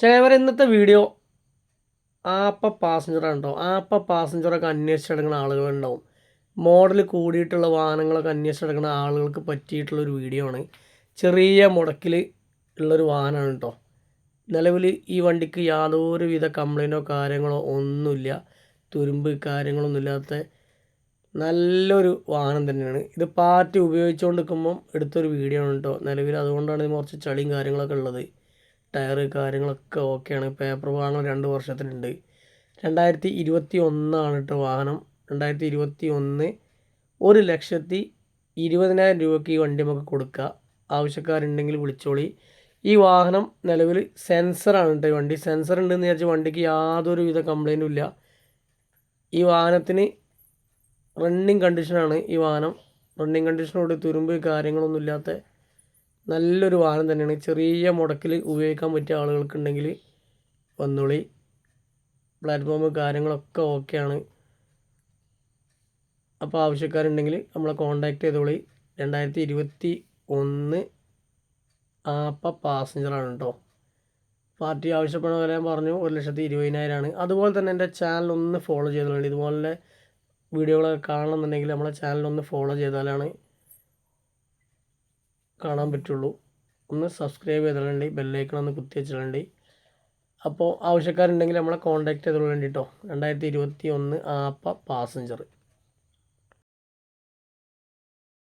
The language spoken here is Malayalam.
ചേവർ ഇന്നത്തെ വീഡിയോ ആപ്പ പാസഞ്ചറാണ് കേട്ടോ ആപ്പ പാസഞ്ചറൊക്കെ അന്വേഷിച്ചെടുക്കുന്ന ആളുകളുണ്ടാവും മോഡൽ കൂടിയിട്ടുള്ള വാഹനങ്ങളൊക്കെ അന്വേഷിച്ചെടുക്കുന്ന ആളുകൾക്ക് പറ്റിയിട്ടുള്ളൊരു വീഡിയോ ആണ്. ചെറിയ മുടക്കിൽ ഉള്ളൊരു വാഹനമാണ് കേട്ടോ നിലവിൽ ഈ വണ്ടിക്ക് യാതൊരുവിധ കംപ്ലൈന്റോ കാര്യങ്ങളോ ഒന്നുമില്ല. തുരുമ്പ് കാര്യങ്ങളൊന്നും ഇല്ലാത്ത നല്ലൊരു വാഹനം തന്നെയാണ്. ഇത് പാറ്റ് ഉപയോഗിച്ചുകൊണ്ട് നിൽക്കുമ്പം എടുത്തൊരു വീഡിയോ ആണ് കേട്ടോ നിലവിൽ അതുകൊണ്ടാണ് കുറച്ച് ചളിയും കാര്യങ്ങളൊക്കെ ഉള്ളത്. ടയർ കാര്യങ്ങളൊക്കെ ഓക്കെയാണ്. പേപ്പർ വാഹനം രണ്ട് വർഷത്തിനുണ്ട്. രണ്ടായിരത്തി ഇരുപത്തി ഒന്നാണ് കേട്ടോ വാഹനം. രണ്ടായിരത്തി ഇരുപത്തി ഒന്ന് ഒരു ലക്ഷത്തി ഇരുപതിനായിരം രൂപയ്ക്ക് ഈ വണ്ടി നമുക്ക് കൊടുക്കുക ആവശ്യക്കാരുണ്ടെങ്കിൽ വിളിച്ചോളി. ഈ വാഹനം നിലവിൽ സെൻസറാണ് കേട്ടോ ഈ വണ്ടി. സെൻസർ ഉണ്ടെന്ന് വിചാരിച്ച് വണ്ടിക്ക് യാതൊരു വിധ കംപ്ലൈന്റും ഇല്ല. ഈ വാഹനത്തിന് റണ്ണിങ് കണ്ടീഷനാണ് ഈ വാഹനം. റണ്ണിങ് കണ്ടീഷനോട് തുരുമ്പ് കാര്യങ്ങളൊന്നും ഇല്ലാത്ത നല്ലൊരു വാഹനം തന്നെയാണ്. ചെറിയ മുടക്കിൽ ഉപയോഗിക്കാൻ പറ്റിയ ആളുകൾക്കുണ്ടെങ്കിൽ വന്നോളി. പ്ലാറ്റ്ഫോം കാര്യങ്ങളൊക്കെ ഓക്കെയാണ് അപ്പോൾ ആവശ്യക്കാരുണ്ടെങ്കിൽ നമ്മളെ കോൺടാക്റ്റ് ചെയ്തോളി. രണ്ടായിരത്തി ഇരുപത്തി ഒന്ന് ആപ്പ പാസഞ്ചറാണ് കേട്ടോ പാർട്ടി ആവശ്യപ്പെടുന്ന വില പറഞ്ഞു ഒരു ലക്ഷത്തി ഇരുപതിനായിരമാണ് അതുപോലെ തന്നെ എന്റെ ചാനൽ ഒന്ന് ഫോളോ ചെയ്തോളി. ഇതുപോലെ വീഡിയോകളൊക്കെ കാണണമെന്നുണ്ടെങ്കിൽ നമ്മളെ ചാനൽ ഒന്ന് ഫോളോ ചെയ്താലാണ് കാണാൻ പറ്റുള്ളൂ. ഒന്ന് സബ്സ്ക്രൈബ് ചെയ്തിടണ്ടി ബെല്ലൈക്കൺ ഒന്ന് കുത്തി വെച്ചിടണ്ടി അപ്പോൾ ആവശ്യക്കാരുണ്ടെങ്കിൽ നമ്മളെ കോൺടാക്ട് ചെയ്തോളൂ വേണ്ടിട്ടോ രണ്ടായിരത്തി ഇരുപത്തി ഒന്ന് ആപ്പ പാസഞ്ചർ